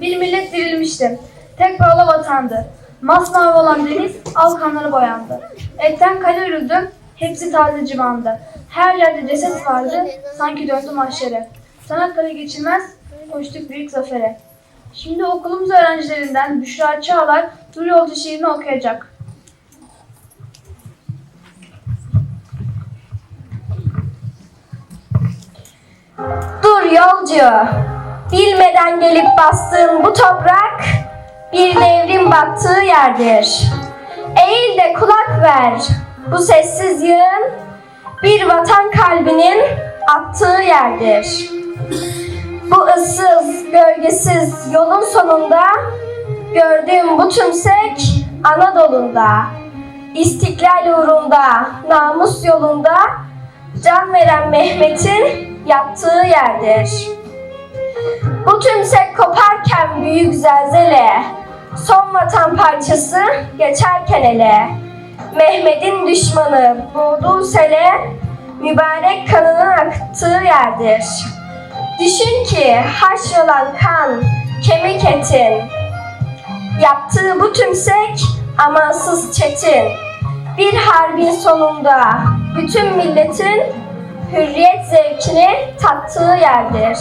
bir millet dirilmişti. Tek bağla vatandı. Masmavi olan deniz al kanları boyandı. Etten kale örüldü, hepsi taze civandı. Her yerde ceset vardı, sanki döndü mahşere. Çanakkale geçilmez, koştuk büyük zafere. Şimdi okulumuz öğrencilerinden Büşra Çağlar Dur Yolcu şiirini okuyacak. Dur yolcu, bilmeden gelip bastığın bu toprak bir devrin battığı yerdir. Eğil de kulak ver, bu sessiz yığın bir vatan kalbinin attığı yerdir. Bu ıssız, gölgesiz yolun sonunda gördüğüm bu tümsek Anadolu'nda. İstiklal uğrunda, namus yolunda can veren Mehmet'in yattığı yerdir. Bu tümsek koparken büyük zelzele, son vatan parçası geçerken ele, Mehmet'in düşmanı boğduğu sele, mübarek kanının aktığı yerdir. Düşün ki haşrolan kan, kemik etin, yaptığı bu tümsek amansız çetin, bir harbin sonunda bütün milletin hürriyet zevkini tattığı yerdir.